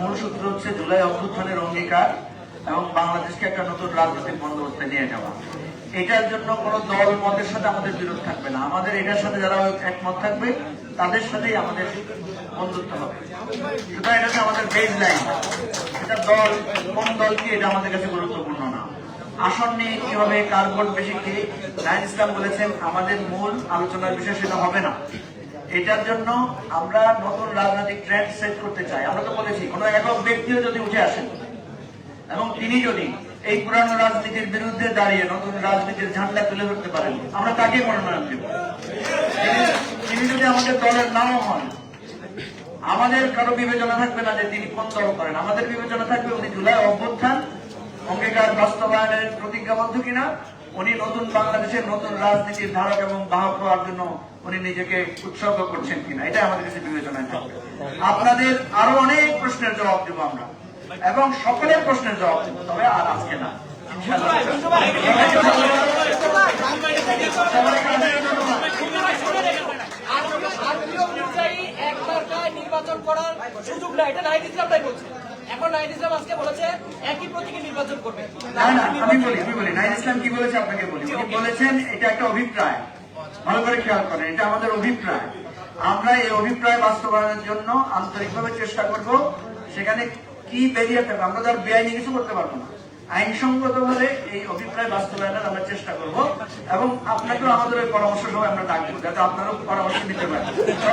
মূল সূত্র হচ্ছে জুলাই অভ্যুত্থানের অঙ্গীকার এবং বাংলাদেশকে একটা নতুন রাজনৈতিক বন্দোবস্তে নিয়ে যাওয়া। এটার জন্য কোন দল মতের সাথে আমাদের বিরোধ থাকবে না। আমাদের এটার সাথে যারা একমত থাকবে, তাদের সাথেই আমাদের বন্ধুত্ব হবে। সুতরাং এটা হচ্ছে আমাদের বেজ লাইন এটা দল, কোন দল কি, এটা আমাদের কাছে গুরুত্বপূর্ণ না। আসন নিয়ে কি হবে কার বেশি কি নাইন ইসলাম বলেছেন, আমাদের মূল আলোচনার বিষয় সেটা হবে না। এটার জন্য আমরা নতুন রাজনৈতিক ট্রেন্ড সেট করতে চাই। আমরা তো বলেছি, কোন একক ব্যক্তিও যদি উঠে আসেন, এবং তিনি যদি এই পুরানো রাজনীতির বিরুদ্ধে দাঁড়িয়ে নতুন রাজনীতির ঝান্ডা তুলে ধরতে পারেন, আমরা তাকে মনোনয়ন দেব। তিনি- যদি আমাদের দলের নাও হন, আমাদের কারও বিবেচনা থাকবে না যে তিনি কোন দল করেন। আমাদের বিবেচনা থাকবে উনি জুলাই অভ্যুত্থান, অঙ্গীকার বাস্তবায়নের প্রতিজ্ঞাবদ্ধ কিনা উনি নতুন বাংলাদেশের নতুন রাজনীতির ধারক এবং বাহক হওয়ার জন্য উনি নিজেকে উৎসর্গ করছেন কিনা এটা আমাদের কাছে বিবেচনায় থাকবে। আপনাদের আরও অনেক প্রশ্নের জবাব দেবো আমরা। এবং সকলের প্রশ্নের জবাব দেবো, তবে আর আজকে না। নির্বাচন করার সুযোগ নাই, এটা নাহিদ ইসলাম তাই বলছে। এখন নাহিদ ইসলাম আজকে বলেছে একই প্রতীকে নির্বাচন করবে। না না আমি বলি আমি বলি। নাইন ইসলাম কি বলেছে আপনাকে বলি। উনি বলেছেন এটা একটা অভিপ্রায়। ভালো করে খেয়াল করেন এটা আমাদের অভিপ্রায়। আমরা এই অভিপ্রায় বাস্তবায়নের জন্য আন্তরিকভাবে চেষ্টা করব সেখানে কি বেরিয়ে থাকবে আমরা তো আর বেআইনি কিছু করতে পারব না। আইনসঙ্গত ভাবে এই অভিপ্রায় বাস্তবায়নের আমরা চেষ্টা করব এবং আপনাকেও আমাদের ওই পরামর্শ সবাই আমরা ডাকবো যাতে আপনারও পরামর্শ নিতে পারেন।